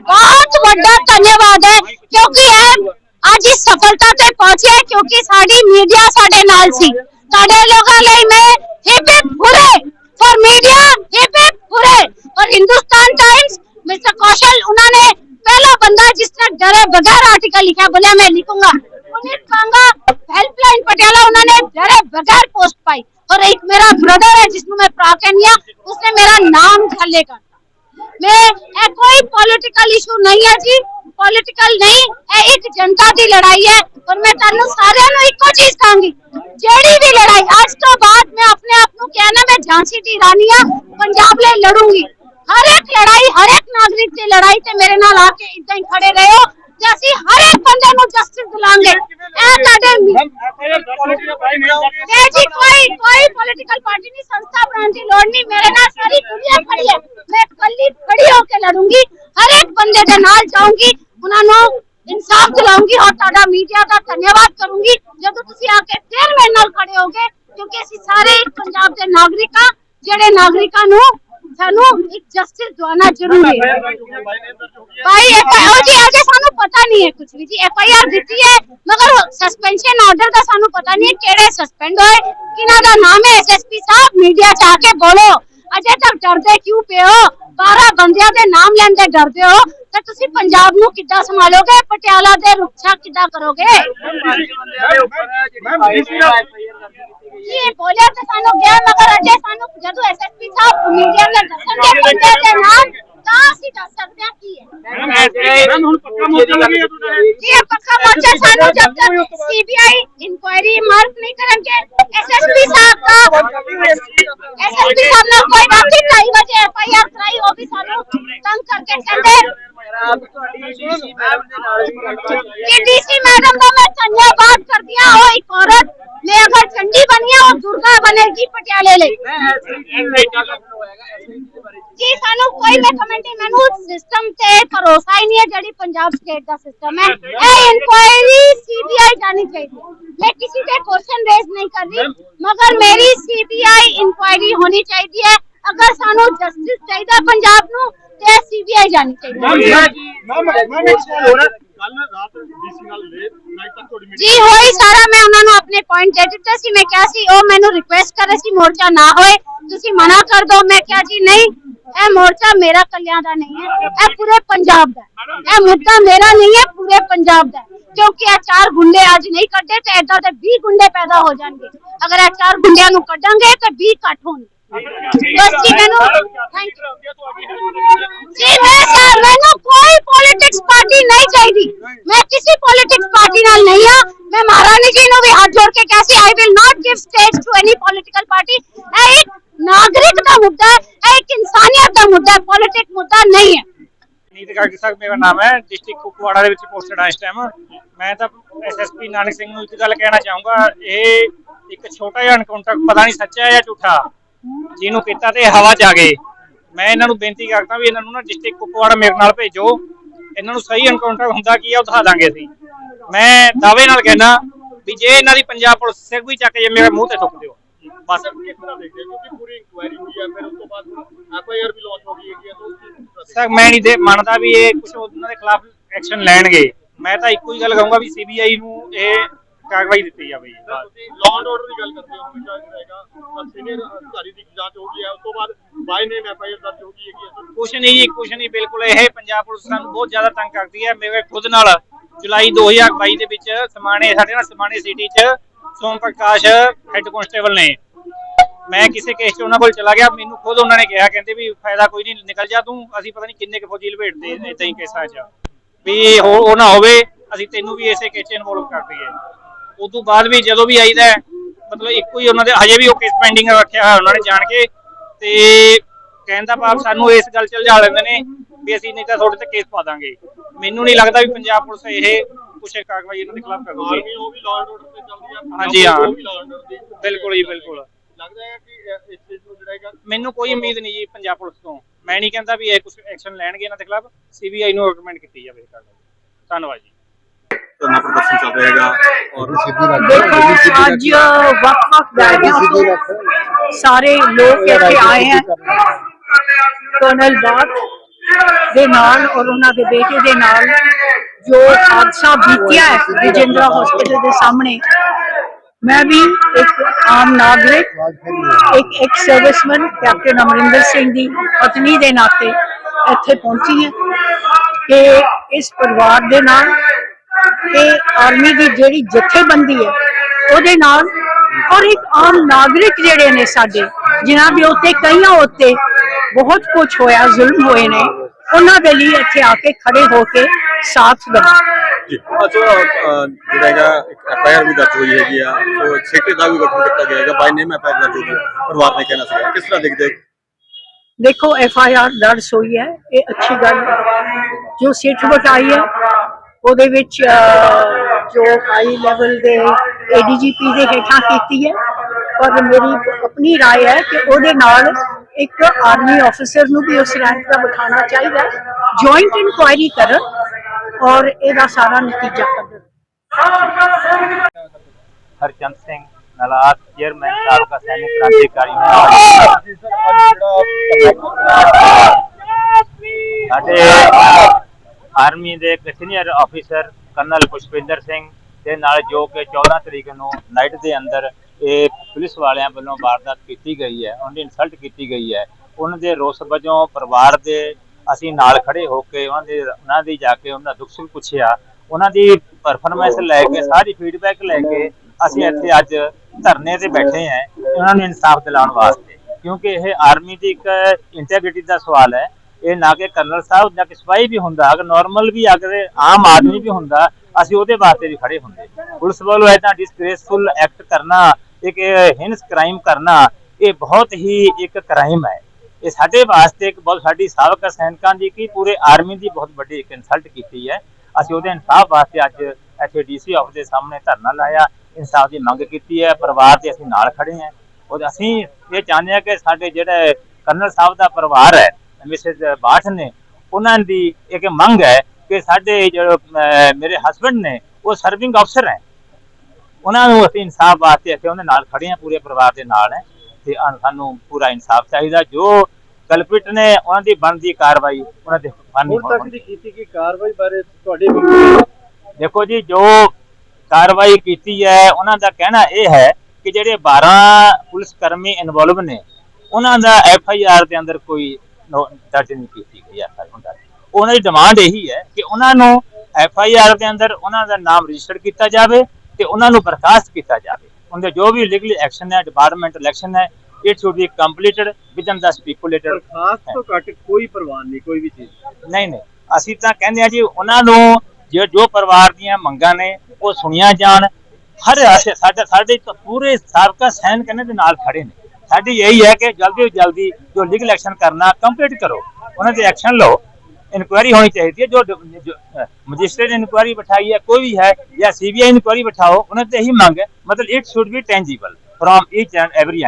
बहुत बड़ा धन्यवाद है, क्योंकि आज इस सफलता तक पहुँचे क्योंकि साड़ी मीडिया साड़े नाल सी साड़े लोगों ने मैं hip hip hooray for media hip hip hooray और हिंदुस्तान टाइम्स मिस्टर कौशल, उन्होंने पहला बंदा जिस जिसने डरे बगैर आर्टिकल लिखा बोले मैं लिखूँगा। पुनीत पांगा हेल्पलाइन पटियाला, उन्होंने डरे बगैर पोस्ट पाई। और एक मेरा ब्रदर है जिसमें मैं प्राकन लिया उसने मेरा नाम लेकर ਮੈਂ ਇਹ ਕੋਈ ਪੋਲਿਟੀਕਲ ਇਸ਼ੂ ਨਹੀਂ ਹੈ ਜੀ। ਪੋਲਿਟੀਕਲ ਨਹੀਂ, ਇਹ ਇੱਕ ਜਨਤਾ ਦੀ ਲੜਾਈ ਹੈ ਔਰ ਮੈਂ ਤੁਹਾਨੂੰ ਸਾਰਿਆਂ ਨੂੰ ਇੱਕੋ ਚੀਜ਼ ਕਹਾਂਗੀ, ਜਿਹੜੀ ਵੀ ਲੜਾਈ, ਅੱਜ ਤੋਂ ਬਾਅਦ ਮੈਂ ਆਪਣੇ ਆਪ ਨੂੰ ਕਹਿਣਾ ਮੈਂ ਝਾਂਸੀ ਦੀ ਰਾਣੀ ਆ ਪੰਜਾਬ ਲਈ ਲੜੂੰਗੀ। ਹਰ ਇੱਕ ਲੜਾਈ, ਹਰ ਇੱਕ ਨਾਗਰਿਕ ਦੀ ਲੜਾਈ ਤੇ ਮੇਰੇ ਨਾਲ ਆ ਕੇ ਇਦਾਂ ਹੀ ਖੜੇ ਰਹੋ। ਇਨਸਾਫ ਔਰ ਤੁਹਾਡਾ ਮੀਡੀਆ ਦਾ ਧੰਨਵਾਦ ਕਰੂੰਗੀ। ਜਦੋਂ ਤੁਸੀਂ ਆ ਕੇ ਫਿਰ ਮੇਰੇ ਨਾਲ ਖੜੇ ਹੋਗੇ ਕਿਉਂਕਿ ਅਸੀਂ ਸਾਰੇ ਪੰਜਾਬ ਦੇ ਨਾਗਰਿਕ ਹਾਂ, ਜਿਹੜੇ ਨਾਗਰਿਕਾਂ ਨੂੰ ਸਾਨੂੰ ਇੱਕ ਜਸਟਿਸ ਦਵਾਉਣਾ ਜ਼ਰੂਰੀ ਹੈ। ਭਾਈ, ਇਹ ਜੀ ਅਜੇ ਸਾਨੂੰ ਪਤਾ ਨਹੀਂ ਹੈ ਕੁਝ ਵੀ ਜੀ। ਐਫ ਦਿੱਤੀ ਹੈ, ਮਗਰ ਸਸਪੈਂਸ਼ਨ ਆਰਡਰ ਦਾ ਸਾਨੂੰ ਪਤਾ ਨਹੀਂ ਕਿਹੜੇ ਸਸਪੈਂਡ ਹੋਏ, ਕਿਹਨਾਂ ਦਾ ਨਾਮ ਹੈ। ਐਸਐਸਪੀ ਸਾਹਿਬ ਮੀਡੀਆ ਚ ਆ ਕੇ ਬੋਲੋ। ਅਜੇ ਤੱਕ ਡਰਦੇ ਕਿਉਂ ਪਿਓ 12 ਬੰਦਿਆਂ ਦੇ ਨਾਮ ਲੈਂਦੇ ਡਰਦੇ ਹੋ? ਤਾਂ ਤੁਸੀਂ ਪੰਜਾਬ ਨੂੰ ਕਿੱਦਾਂ ਸੰਭਾਲੋਗੇ? ਪਟਿਆਲਾ ਦੇ ਰੁਕਸ਼ਾ ਕਿੱਦਾਂ ਕਰੋਗੇ? ਇਹ ਬੋਲਿਆ ਤਾਂ ਸਾਨੂੰ ਗਿਆ ਮਗਰ ਅਜੇ ਸਾਨੂੰ ਜਦੋਂ ਐਸਐਸਪੀ ਸਾਹਿਬ ਮੀਡੀਆ ਤੇ ਦੱਸਣਗੇ ਬੰਦੇ ਦੇ ਨਾਮ ਤਾਂ ਅਸੀਂ ਦੱਸ ਸਕਦੇ ਹਾਂ ਕੀ ਹੈ जी ये पक्का मोर्चा सानू जब तक सीबीआई इंक्वायरी मार्क नहीं करेंगे एसएसपी साहब का एसएसपी साहब ने कोई रात ढाई बजे एफआईआर कराई वो भी सानू तंग करके कहते कि डीसी मैडम का मैं धन्यवाद कर दिया वो एक औरत मैं अगर चंडी बनी है वो दुर्गा बनेगी पटियाले ले ਜੀ ਸਾਨੂੰ ਕੋਈ ਮੈਂ ਕਮੈਂਟ ਨਹੀਂ ਮੈਨੂੰ ਸਿਸਟਮ ਤੇ ਭਰੋਸਾ ਹੀ ਨਹੀਂ ਹੈ ਜਿਹੜੀ ਪੰਜਾਬ ਸਟੇਟ ਦਾ ਸਿਸਟਮ ਹੈ। ਇਹ ਇਨਕੁਆਇਰੀ ਸੀਬੀਆਈ ਜਾਣੀ ਚਾਹੀਦੀ ਹੈ। ਮੈਂ ਕਿਸੇ ਤੇ ਕੁਐਸਚਨ ਰੇਜ਼ ਨਹੀਂ ਕਰ ਰਹੀ ਮਗਰ ਮੇਰੀ ਸੀਬੀਆਈ ਇਨਕੁਆਇਰੀ ਹੋਣੀ ਚਾਹੀਦੀ ਹੈ। ਅਗਰ ਸਾਨੂੰ ਜਸਟਿਸ ਚਾਹੀਦਾ ਪੰਜਾਬ ਨੂੰ ਤੇ ਸੀਬੀਆਈ ਜਾਣੀ ਚਾਹੀਦੀ ਹੈ। ਜੀ ਹੋਈ ਸਾਰਾ ਮੈਂ ਉਹਨਾਂ ਨੂੰ ਆਪਣੇ ਪੁਆਇੰਟ ਦੇ ਦਿੱਤੇ ਸੀ। ਮੈਂ ਕਿਹਾ ਸੀ ਉਹ ਮੈਨੂੰ ਰਿਕੁਐਸਟ ਕਰ ਰਹੇ ਸੀ ਮੋਰਚਾ ਨਾ ਹੋਏ ਤੁਸੀਂ ਮਨਾ ਕਰ ਦਿਓ ਮੈਂ ਕਿਹਾ ਜੀ ਨਹੀਂ ਇਹ ਮੋਰਚਾ ਮੇਰਾ ਕੱਲਿਆਂ ਦਾ ਨਹੀਂ ਹੈ, ਇਹ ਪੂਰੇ ਪੰਜਾਬ ਦਾ ਹੈ। ਇਹ ਮੁੱਦਾ ਮੇਰਾ ਨਹੀਂ ਹੈ, ਪੂਰੇ ਪੰਜਾਬ ਦਾ ਹੈ। ਕਿਉਂਕਿ ਇਹ ਚਾਰ ਗੁੰਡੇ ਅੱਜ ਨਹੀਂ ਕੱਢੇ ਤੇ ਏਦਾਂ ਦੇ 20 ਗੁੰਡੇ ਪੈਦਾ ਹੋ ਜਾਣਗੇ। ਅਗਰ ਇਹ ਚਾਰ ਗੁੰਡਿਆਂ ਨੂੰ ਕੱਢਾਂਗੇ ਤਾਂ 20 ਘੱਟ ਹੋਣਗੇ। ਬਸ ਜੀ, ਮੈਨੂੰ ਥੈਂਕ ਯੂ ਜੀ, ਮੈਂ ਸਰ ਮੈਨੂੰ ਕੋਈ ਪੋਲਿਟਿਕਸ ਪਾਰਟੀ ਨਹੀਂ ਚਾਹੀਦੀ। ਮੈਂ ਕਿਸੇ ਪੋਲਿਟਿਕਸ ਪਾਰਟੀ ਨਾਲ ਨਹੀਂ ਆ ਮੈਂ ਮਹਾਰਾਣੀ ਜੀ ਨੂੰ ਵੀ ਹੱਥ ਜੋੜ ਕੇ ਕਿਹਾ ਸੀ I will not give stage to any political party ਇਹ ਇੱਕ ਨਾਗਰਿਕ ਦਾ ਮੁੱਦਾ ਹੈ। ਇਹ ਇੱਕ ਇਨਸਾਨੀਅਤ ਦਾ ਮੁੱਦਾ ਹੈ ਪੋਲਿਟਿਕ ਮੁੱਦਾ ਨਹੀਂ ਨੀਤ ਕਾਕੀ ਸਾਹਿਬ ਮੇਰਾ ਨਾਮ ਹੈ ਡਿਸਟ੍ਰਿਕਟ ਕੁਪਵਾੜਾ ਦੇ ਵਿੱਚ ਪੋਸਟਡ ਹਾਂ ਇਸ ਟਾਈਮ ਮੈਂ ਤਾਂ ਐਸਐਸਪੀ ਨਾਨਕ ਸਿੰਘ ਨੂੰ ਇੱਕ ਗੱਲ ਕਹਿਣਾ ਚਾਹੂੰਗਾ ਇਹ ਇੱਕ ਛੋਟਾ ਜਿਹਾ ਐਨਕਾਊਂਟਰ ਪਤਾ ਨਹੀਂ ਸੱਚਾ ਹੈ ਜਾਂ ਝੂਠਾ ਜਿਹਨੂੰ ਕੀਤਾ ਤੇ ਹਵਾ ਚ ਆ ਗਏ ਮੈਂ ਇਹਨਾਂ ਨੂੰ ਬੇਨਤੀ ਕਰਦਾ ਵੀ ਇਹਨਾਂ ਨੂੰ ਨਾ ਡਿਸਟ੍ਰਿਕਟ ਕੁਪਵਾੜਾ ਮੇਰੇ ਨਾਲ ਭੇਜੋ ਇਹਨਾਂ ਨੂੰ ਸਹੀ ਐਨਕਾਊਂਟਰ ਹੁੰਦਾ ਕੀ ਆ ਉਹ ਦਿਖਾ ਦਾਂਗੇ ਅਸੀਂ ਮੈਂ ਦਾਅਵੇ ਨਾਲ ਕਹਿਣਾ ਵੀ ਜੇ ਇਹਨਾਂ ਦੀ ਪੰਜਾਬ ਪੁਲਿਸ ਸਿਰ ਵੀ ਚੱਕ ਜੇ ਮੇਰੇ ਮੂੰਹ ਤੇ ਥੁੱਕ ਦਿਓ ਬਸ ਸਰ ਮੈਂ ਨਹੀਂ ਦੇ ਮੰਨਦਾ ਵੀ ਇਹ ਕੁਝ ਉਹਨਾਂ ਦੇ ਖਿਲਾਫ ਐਕਸ਼ਨ ਲੈਣਗੇ। ਮੈਂ ਤਾਂ ਇੱਕੋ ਹੀ ਗੱਲ ਕਹੂੰਗਾ ਵੀ ਸੀਬੀਆਈ ਨੂੰ ਇਹ ਕਾਰਵਾਈ ਦਿੱਤੀ ਜਾਵੇ। ਜੀ ਬਸ। ਕੁਛ ਨਹੀਂ ਜੀ ਕੁਛ ਨਹੀਂ ਬਿਲਕੁਲ ਇਹ ਪੰਜਾਬ ਪੁਲਿਸ ਸਾਨੂੰ ਬਹੁਤ ਜ਼ਿਆਦਾ ਤੰਗ ਕਰਦੀ ਹੈ। ਮੇਰੇ ਖੁਦ ਨਾਲ ਜੁਲਾਈ 2022 ਦੇ ਵਿੱਚ ਸਮਾਣੇ ਸਾਡੇ ਨਾਲ ਸਮਾਣੇ ਸਿਟੀ 'ਚ ਸੋਮ ਪ੍ਰਕਾਸ਼ ਹੈੱਡ ਕਨਸਟੇਬਲ ਨੇ। ਮੈਂ ਕਿਸੇ ਕੇਸ 'ਚ ਉਹਨਾਂ ਕੋਲ ਚਲਾ ਗਿਆ ਮੈਨੂੰ ਖੁਦ ਉਹਨਾਂ ਨੇ ਕਿਹਾ ਕਹਿੰਦੇ ਵੀ ਫਾਇਦਾ ਕੋਈ ਨਹੀਂ ਨਿਕਲ ਜਾ ਤੂੰ ਅਸੀਂ ਪਤਾ ਨਹੀਂ ਕਿੰਨੇ ਕੁ ਫੌਜੀ ਲਪੇਟਦੇ ਇਦਾਂ ਹੀ ਕੇਸਾਂ 'ਚ। ਵੀ ਹੋ ਉਹ ਨਾ ਹੋਵੇ ਅਸੀਂ ਤੈਨੂੰ ਵੀ ਇਸੇ ਕੇਸ 'ਚ ਇਨਵੋਲਵ ਕਰ ਦਈਏ। ਉਸ ਤੋਂ ਬਾਅਦ ਵੀ ਜਦੋਂ ਵੀ ਆਈਦਾ ਹੈ, ਮਤਲਬ ਇੱਕੋ ਹੀ ਉਹਨਾਂ ਦੇ ਹਜੇ ਵੀ ਉਹ ਕੇਸ ਪੈਂਡਿੰਗ ਰੱਖਿਆ ਹੋਇਆ ਉਹਨਾਂ ਨੇ ਜਾਣ ਕੇ ਤੇ ਕਹਿਣ ਦਾ ਭਾਵ ਸਾਨੂੰ ਇਸ ਗੱਲ 'ਚ ਉਲਝਾ ਲੈਂਦੇ ਨੇ ਵੀ ਅਸੀਂ ਨਹੀਂ ਤਾਂ ਤੁਹਾਡੇ ਤੇ ਕੇਸ ਪਾ ਦਾਂਗੇ। ਮੈਨੂੰ ਨਹੀਂ ਲੱਗਦਾ ਵੀ ਪੰਜਾਬ ਪੁਲਿਸ ਇਹ ਕੁਛ ਕਾਰਵਾਈ ਇਹਨਾਂ ਦੇ ਖਿਲਾਫ ਕਰੂਗੀ। ਹਾਂਜੀ ਹਾਂ। ਬਿਲਕੁਲ ਜੀ ਬਿਲਕੁਲ। ਮੈਨੂੰ ਕੋਈ ਉਮੀਦ ਨਹੀਂ ਜੀ ਪੰਜਾਬ ਪੁਲਿਸ ਤੋਂ। ਮੈਂ ਨਹੀਂ ਕਹਿੰਦਾ ਵੀ ਇਹ ਕੁਝ ਐਕਸ਼ਨ ਲੈਣਗੇ ਇਹਨਾਂ ਦੇ ਖਿਲਾਫ। ਸੀਬੀਆਈ ਨੂੰ ਰეკਮੈਂਡ ਕੀਤੀ ਜਾਵੇ ਇਹ ਕਾਰਵਾਈ ਧੰਨਵਾਦ ਜੀ। ਧਰਨਾ ਪ੍ਰਦਰਸ਼ਨ ਚੱਲ ਰਿਹਾ ਹੈਗਾ ਔਰ ਦੇਖੋ ਅੱਜ ਵੱਖ-ਵੱਖ ਦਾਇਰਿਆਂ ਤੋਂ ਸਾਰੇ ਲੋਕ ਇੱਥੇ ਆਏ ਹੈ ਕਰਨਲ ਬਾਗ ਦੇ ਨਾਲ ਔਰ ਉਹਨਾਂ ਦੇ ਬੇਟੇ ਦੇ ਨਾਲ ਜੋ ਹਾਦਸਾ ਬੀਤਿਆ ਹੈ ਰਜਿੰਦਰਾ ਹਸਪੀਟਲ ਦੇ ਸਾਹਮਣੇ। ਮੈਂ ਵੀ ਇੱਕ ਆਮ ਨਾਗਰਿਕ, ਇੱਕ ਇੱਕ ਸਰਵਿਸਮੈਨ ਕੈਪਟਨ ਅਮਰਿੰਦਰ ਸਿੰਘ ਦੀ ਪਤਨੀ ਦੇ ਨਾਤੇ ਇੱਥੇ ਪਹੁੰਚੀ ਹਾਂ ਕਿ ਇਸ ਪਰਿਵਾਰ ਦੇ ਨਾਲ ਤੇ ਆਰਮੀ ਦੀ ਜਿਹੜੀ ਜਥੇਬੰਦੀ ਹੈ, ਉਹਦੇ ਨਾਲ ਔਰ ਇੱਕ ਆਮ ਨਾਗਰਿਕ ਜਿਹੜੇ ਨੇ ਸਾਡੇ, ਜਿਨ੍ਹਾਂ ਦੇ ਉੱਤੇ ਕਈਆਂ ਉੱਤੇ ਬਹੁਤ ਕੁਝ ਹੋਇਆ, ਜ਼ੁਲਮ ਹੋਏ ਨੇ, ਉਹਨਾਂ ਦੇ ਲਈ ਇੱਥੇ ਆ ਕੇ ਖੜੇ ਹੋ ਕੇ ਸਾਥ ਦਵਾਂ ਜੀ ਅੱਛਾ ਅਹ, ਜਿਹੜਾ ਹੈਗਾ ਇੱਕ ਐਫਆਈਆਰ ਵੀ ਦਰਜ ਹੋਈ ਹੈਗੀ ਆ ਉਹ ਇੱਕ ਸੈਕਟਰੀ ਦਾ ਵੀ ਗਠਨ ਕੀਤਾ ਗਿਆ ਹੈਗਾ ਬਾਈ ਨੇਮ ਐਫਆਈਆਰ ਦਰਜ ਹੋਈ ਹੈ। ਪਰਿਵਾਰ ਨੇ ਕਹਿਣਾ ਸੀਗਾ ਕਿਸ ਤਰ੍ਹਾਂ ਦੇਖਦੇ ਹੋ? ਦੇਖੋ ਐਫ ਆਈ ਆਰ ਦਰਜ ਹੋਈ ਹੈ ਇਹ ਅੱਛੀ ਗੱਲ ਹੈ ਜੋ ਸਿੱਖ ਬਟਾਈ ਹੈ ਉਹਦੇ ਵਿੱਚ ਅਹ, ਜੋ ਹਾਈ ਲੈਵਲ ਦੇ ਏਡੀਜੀਪੀ ਦੇ ਹੇਠਾਂ ਕੀਤੀ ਹੈ ਪਰ ਮੇਰੀ ਆਪਣੀ رائے ਹੈ ਕਿ ਉਹਦੇ ਨਾਲ ਇੱਕ ਆਰਮੀ ਅਫਸਰ ਨੂੰ ਵੀ ਉਸ ਰੈਂਕ ਦਾ ਬਿਠਾਉਣਾ ਚਾਹੀਦਾ ਹੈ ਜੁਆਇੰਟ ਇਨਕੁਆਇਰੀ ਕਰਨ ਔਰ ਇਹਦਾ ਸਾਰਾ ਨਤੀਜਾ। ਕੱਢਣ ਹਰਚੰਦ ਸਿੰਘ ਨਲਾਤ ਚੇਅਰਮੈਨ, ਸਾਬਕਾ ਸੈਨਿਕ, ਕ੍ਰਾਂਤੀਕਾਰੀ ਸਾਡੇ ਆਰਮੀ ਦੇ senior officer colonel Pushpinder Singh ਦੇ ਨਾਲ ਜੋ ਕਿ 14 ਤਰੀਕ ਨੂੰ ਨਾਈਟ ਦੇ ਅੰਦਰ ਇਹ ਪੁਲਿਸ ਵਾਲਿਆਂ ਵੱਲੋਂ ਵਾਰਦਾਤ ਕੀਤੀ ਗਈ ਹੈ ਉਹਨਾਂ ਦੀ ਇਨਸਲਟ ਕੀਤੀ ਗਈ ਹੈ। ਉਹਨਾਂ ਦੇ ਰੋਸ ਵਜੋਂ ਪਰਿਵਾਰ ਦੇ ਅਸੀਂ ਨਾਲ ਖੜੇ ਹੋ ਕੇ ਉਹਨਾਂ ਦੇ, ਉਹਨਾਂ ਦੀ ਜਾ ਕੇ ਉਹਨਾਂ ਦਾ ਦੁੱਖ ਸੁੱਖ ਪੁੱਛਿਆ। ਉਹਨਾਂ ਦੀ ਪਰਫਾਰਮੈਂਸ ਲੈ ਕੇ, ਸਾਰੀ ਫੀਡਬੈਕ ਲੈ ਕੇ ਅਸੀਂ ਇੱਥੇ ਅੱਜ ਧਰਨੇ ਤੇ ਬੈਠੇ ਹਾਂ ਉਹਨਾਂ ਨੂੰ ਇਨਸਾਫ ਦਿਲਾਉਣ ਵਾਸਤੇ। ਕਿਉਂਕਿ ਇਹ ਆਰਮੀ ਦੀ ਇੱਕ ਇੰਟੈਗ੍ਰਿਟੀ ਦਾ ਸਵਾਲ ਹੈ। ਇਹ ਨਾ ਕਿ ਕਰਨਲ ਸਾਹਿਬ ਜਾਂ ਕਿ ਸਿਪਾਹੀ ਵੀ ਹੁੰਦਾ। ਅਗਰ ਨਾਰਮਲ ਵੀ, ਅਗਰ ਆਮ ਆਦਮੀ ਵੀ ਹੁੰਦਾ, ਅਸੀਂ ਉਹਦੇ ਵਾਸਤੇ ਵੀ ਖੜੇ ਹੁੰਦੇ। ਪੁਲਿਸ ਵੱਲੋਂ ਇਦਾਂ ਡਿਸਗ੍ਰੇਸਫੁਲ ਐਕਟ ਕਰਨਾ, ਇੱਕ ਹਿੰਸ ਕ੍ਰਾਈਮ ਕਰਨਾ, ਇਹ ਬਹੁਤ ਹੀ ਇੱਕ ਕ੍ਰਾਈਮ ਹੈ। ਇਹ ਸਾਡੇ ਵਾਸਤੇ ਇੱਕ ਬਹੁਤ ਸਾਡੀ ਸਾਬਕਾ ਸੈਨਿਕਾਂ ਦੀ ਕੀ ਪੂਰੇ ਆਰਮੀ ਦੀ ਬਹੁਤ ਵੱਡੀ ਇੱਕ ਕੀਤੀ ਹੈ। ਅਸੀਂ ਉਹਦੇ ਇਨਸਾਫ ਵਾਸਤੇ ਅੱਜ ਇੱਥੇ ਡੀਸੀ ਆਫਿਸ ਦੇ ਸਾਹਮਣੇ ਧਰਨਾ ਲਾਇਆ, ਇਨਸਾਫ ਦੀ ਮੰਗ ਕੀਤੀ ਹੈ, ਪਰਿਵਾਰ ਦੇ ਅਸੀਂ ਨਾਲ ਖੜੇ ਹਾਂ। ਉਹ ਅਸੀਂ ਇਹ ਚਾਹੁੰਦੇ ਹਾਂ ਕਿ ਸਾਡੇ ਜਿਹੜੇ ਕਰਨਲ ਸਾਹਿਬ ਦਾ ਪਰਿਵਾਰ ਹੈ, ਮਿਸਿਸ ਬਾਠ ਨੇ, ਉਹਨਾਂ ਦੀ ਇੱਕ ਮੰਗ ਹੈ ਕਿ ਸਾਡੇ ਜਿਹੜੇ ਮੇਰੇ ਹਸਬੰਡ ਨੇ, ਉਹ ਸਰਵਿੰਗ ਅਫਸਰ ਹੈ। ਉਹਨਾਂ ਨੂੰ ਅਸੀਂ ਇਨਸਾਫ ਵਾਸਤੇ ਅਸੀਂ ਉਹਦੇ ਨਾਲ ਖੜੇ ਹਾਂ, ਪੂਰੇ ਪਰਿਵਾਰ ਦੇ ਨਾਲ ਹੈ। ਤੇ ਸਾਨੂੰ ਪੂਰਾ ਇਨਸਾਫ ਚਾਹੀਦਾ ਜੋ ਕਲਪਿਟ ਨੇ ਉਹਨਾਂ ਦੀ ਬਣਦੀ ਕਾਰਵਾਈ ਉਹਨਾਂ ਦੇ ਹੁਣ ਤੱਕ ਦੀ ਕੀਤੀ ਗਈ ਕਾਰਵਾਈ ਬਾਰੇ ਤੁਹਾਡੇ ਦੇਖੋ ਜੀ ਜੋ ਕਾਰਵਾਈ ਕੀਤੀ ਹੈ ਉਹਨਾਂ ਦਾ ਕਹਿਣਾ ਇਹ ਹੈ ਕਿ ਜਿਹੜੇ 12 ਪੁਲਿਸ ਕਰਮੀ ਇਨਵੋਲਵ ਨੇ ਉਹਨਾਂ ਦਾ ਐਫ ਆਈ ਆਰ ਦੇ ਅੰਦਰ ਕੋਈ ਦਰਜ ਨਹੀਂ ਕੀਤੀ ਗਈ ਹੈ ਉਹਨਾਂ ਦੀ ਡਿਮਾਂਡ ਇਹੀ ਹੈ ਕਿ ਉਹਨਾਂ ਨੂੰ ਐਫ ਆਈ ਆਰ ਦੇ ਅੰਦਰ ਉਹਨਾਂ ਦਾ ਨਾਮ ਰਜਿਸਟਰ ਕੀਤਾ ਜਾਵੇ ਤੇ ਉਹਨਾਂ ਨੂੰ ਬਰਖਾਸਤ ਕੀਤਾ ਜਾਵੇ। ਉਹਦੇ ਜੋ ਵੀ ਲੀਗਲ ਐਕਸ਼ਨ ਹੈ ਡਿਪਾਰਟਮੈਂਟ ਇਲੈਕਸ਼ਨ ਹੈ it should be completed within the stipulated ਖਾਸ ਤੋਂ ਘੱਟ ਕੋਈ ਪ੍ਰਵਾਨ ਨਹੀਂ ਕੋਈ ਵੀ ਚੀਜ਼ ਨਹੀਂ। ਨਹੀਂ ਅਸੀਂ ਤਾਂ ਕਹਿੰਦੇ ਆ ਜੀ ਉਹਨਾਂ ਨੂੰ ਜੋ ਜੋ ਪਰਿਵਾਰ ਦੀਆਂ ਮੰਗਾਂ ਨੇ ਉਹ ਸੁਣੀਆਂ ਜਾਣ। ਹਰ ਅਸੀਂ- ਸਾਡੇ ਸਾਡੇ ਤਾਂ ਪੂਰੇ ਸਾਬਕਾ ਸੈਨ ਕਹਿੰਦੇ ਦੇ ਨਾਲ ਖੜੇ ਨੇ। ਸਾਡੀ ਇਹੀ ਹੈ ਕਿ ਜਲਦੀ ਤੋਂ ਜਲਦੀ ਜੋ ਲੀਗਲ ਐਕਸ਼ਨ ਕਰਨਾ ਕੰਪਲੀਟ ਕਰੋ। ਉਹਨਾਂ ਤੇ ਐਕਸ਼ਨ ਲਓ। ਇਨਕੁਆਇਰੀ ਹੋਣੀ ਚਾਹੀਦੀ ਹੈ, ਜੋ ਮੈਜਿਸਟ੍ਰੇਟ ਇਨਕੁਆਇਰੀ ਬਿਠਾਈ ਹੈ, ਕੋਈ ਵੀ ਹੈ, ਜਾਂ ਸੀਬੀਆਈ ਇਨਕੁਆਇਰੀ ਬਿਠਾਓ, ਉਹਨਾਂ ਤੇ ਇਹੀ ਮੰਗ ਹੈ, ਮਤਲਬ it should be tangible from each and every